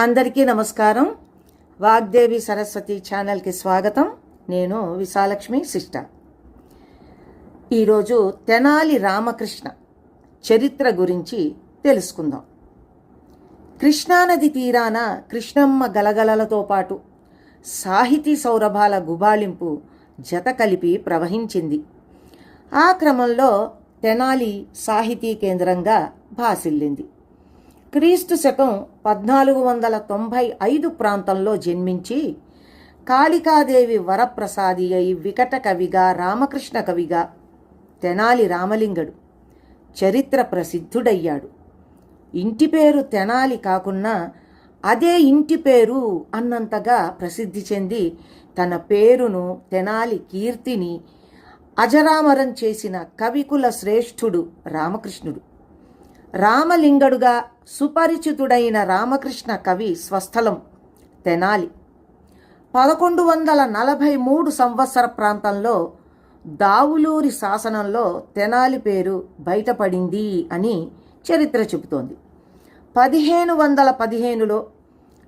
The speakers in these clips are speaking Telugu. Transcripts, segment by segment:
అందరికీ నమస్కారం. వాగ్దేవి సరస్వతి ఛానల్కి స్వాగతం. నేను విశాలక్ష్మి సిస్టర్. ఈరోజు తెనాలి రామకృష్ణ చరిత్ర గురించి తెలుసుకుందాం. కృష్ణానది తీరాన కృష్ణమ్మ గలగలలతో పాటు సాహితీ సౌరభాల గుబాళింపు జత కలిపి ప్రవహించింది. ఆ క్రమంలో తెనాలి సాహితీ కేంద్రంగా భాసిల్లింది. క్రీస్తు శకం పద్నాలుగు వందల తొంభై ఐదు ప్రాంతంలో జన్మించి కాళికాదేవి వరప్రసాది అయి వికట కవిగా రామకృష్ణ కవిగా తెనాలి రామలింగడు చరిత్ర ప్రసిద్ధుడయ్యాడు. ఇంటి పేరు తెనాలి కాకున్నా అదే ఇంటి పేరు అన్నంతగా ప్రసిద్ధి చెంది తన పేరును తెనాలి కీర్తిని అజరామరం చేసిన కవికుల శ్రేష్ఠుడు రామకృష్ణుడు. రామలింగడుగా సుపరిచితుడైన రామకృష్ణ కవి స్వస్థలం తెనాలి. పదకొండు వందల నలభై మూడు సంవత్సర ప్రాంతంలో దావులూరి శాసనంలో తెనాలి పేరు బయటపడింది అని చరిత్ర చెబుతోంది. పదిహేను వందల పదిహేనులో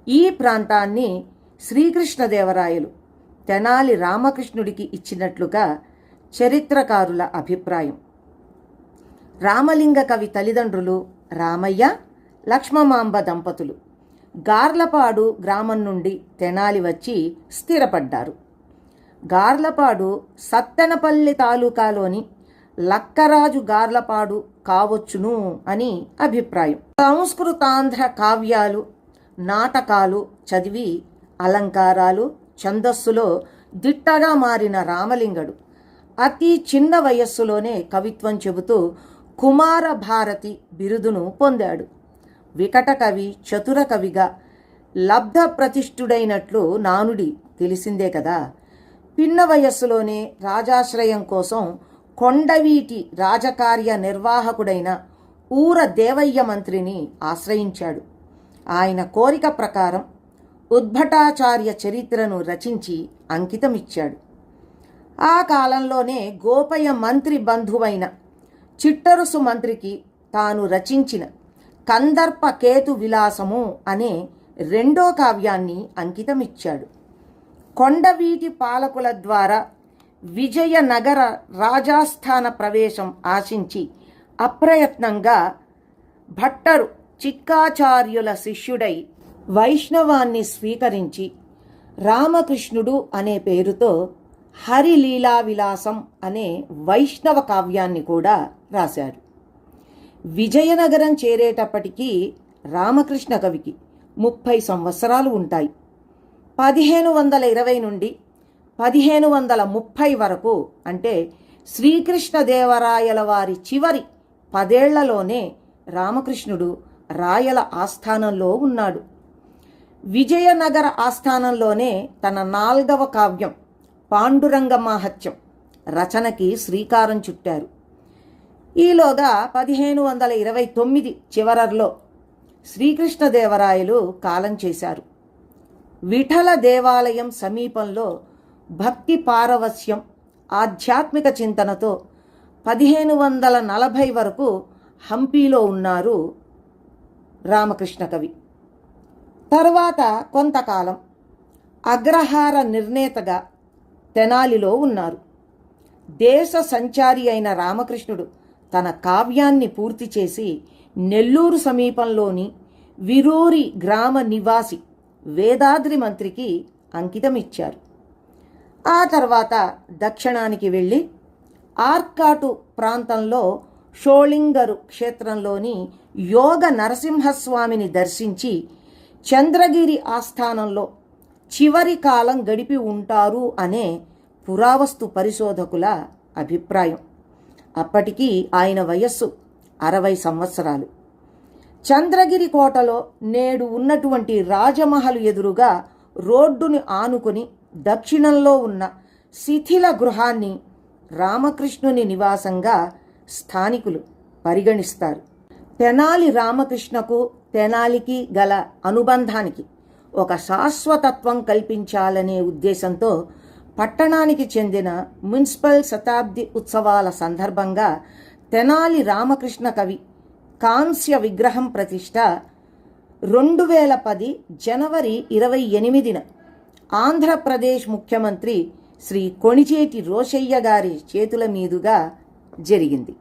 ఈ ప్రాంతాన్ని శ్రీకృష్ణదేవరాయలు తెనాలి రామకృష్ణుడికి ఇచ్చినట్లుగా చరిత్రకారుల అభిప్రాయం. రామలింగ కవి తల్లిదండ్రులు రామయ్య లక్ష్మమాంబ దంపతులు. గార్లపాడు గ్రామం నుండి తెనాలి వచ్చి స్థిరపడ్డారు. గార్లపాడు సత్తెనపల్లి తాలూకాలోని లక్కరాజు గార్లపాడు కావచ్చును అని అభిప్రాయం. సంస్కృతాంధ్ర కావ్యాలు నాటకాలు చదివి అలంకారాలు ఛందస్సులో దిట్టగా మారిన రామలింగడు అతి చిన్న వయస్సులోనే కవిత్వం చెబుతూ కుమార భారతి బిరుదును పొందాడు. వికట కవి చతుర కవిగా లబ్ధ ప్రతిష్ఠుడైనట్లు నానుడి తెలిసిందే కదా. పిన్న వయస్సులోనే రాజాశ్రయం కోసం కొండవీటి రాజకార్య నిర్వాహకుడైన ఊర దేవయ్య మంత్రిని ఆశ్రయించాడు. ఆయన కోరిక ప్రకారం ఉద్భటాచార్య చరిత్రను రచించి అంకితమిచ్చాడు. ఆ కాలంలోనే గోపయ్య మంత్రి బంధువైన చిట్టరుసు మంత్రికి తాను రచించిన కందర్ప కేతు విలాసము అనే రెండో కావ్యాన్ని అంకితమిచ్చాడు. కొండవీటి పాలకుల ద్వారా విజయనగర రాజాస్థాన ప్రవేశం ఆశించి అప్రయత్నంగా భట్టరు చిక్కాచార్యుల శిష్యుడై వైష్ణవాన్ని స్వీకరించి రామకృష్ణుడు అనే పేరుతో హరిలీలా విలాసం అనే వైష్ణవ కావ్యాన్ని కూడా రాశారు. విజయనగరం చేరేటప్పటికీ రామకృష్ణ కవికి ముప్పై సంవత్సరాలు ఉంటాయి. పదిహేను వందల ఇరవై నుండి పదిహేను వందల ముప్పై వరకు అంటే శ్రీకృష్ణదేవరాయల వారి చివరి పదేళ్ళలోనే రామకృష్ణుడు రాయల ఆస్థానంలో ఉన్నాడు. విజయనగర ఆస్థానంలోనే తన నాల్గవ కావ్యం పాండురంగ మాహత్యం రచనకి శ్రీకారం చుట్టారు. ఈలోగా పదిహేను వందల ఇరవై తొమ్మిది చివరల్లో శ్రీకృష్ణదేవరాయలు కాలం చేశారు. విఠల దేవాలయం సమీపంలో భక్తి పారవస్యం ఆధ్యాత్మిక చింతనతో పదిహేను వందల నలభై వరకు హంపీలో ఉన్నారు రామకృష్ణ కవి. తర్వాత కొంతకాలం అగ్రహార నిర్ణేతగా తెనాలిలో ఉన్నారు. దేశ సంచారి అయిన రామకృష్ణుడు తన కావ్యాన్ని పూర్తి చేసి నెల్లూరు సమీపంలోని విరూరి గ్రామ నివాసి వేదాద్రి మంత్రికి అంకితమిచ్చారు. ఆ తర్వాత దక్షిణానికి వెళ్ళి ఆర్కాటు ప్రాంతంలో షోళింగరు క్షేత్రంలోని యోగ నరసింహస్వామిని దర్శించి చంద్రగిరి ఆస్థానంలో చివరి కాలం గడిపి ఉంటారు అనే పురావస్తు పరిశోధకుల అభిప్రాయం. అప్పటికీ ఆయన వయస్సు అరవై సంవత్సరాలు. చంద్రగిరి కోటలో నేడు ఉన్నటువంటి రాజమహల్ ఎదురుగా రోడ్డుని ఆనుకుని దక్షిణంలో ఉన్న శిథిల గృహాన్ని రామకృష్ణుని నివాసంగా స్థానికులు పరిగణిస్తారు. తెనాలి రామకృష్ణకు తెనాలికి గల అనుబంధానికి ఒక శాశ్వతత్వం కల్పించాలనే ఉద్దేశంతో పట్టణానికి చెందిన మున్సిపల్ శతాబ్ది ఉత్సవాల సందర్భంగా తెనాలి రామకృష్ణ కవి కాంస్య విగ్రహం ప్రతిష్ట రెండు వేల పది జనవరి ఇరవై ఎనిమిదిన ఆంధ్రప్రదేశ్ ముఖ్యమంత్రి శ్రీ కొణిచేటి రోషయ్య గారి చేతుల మీదుగా జరిగింది.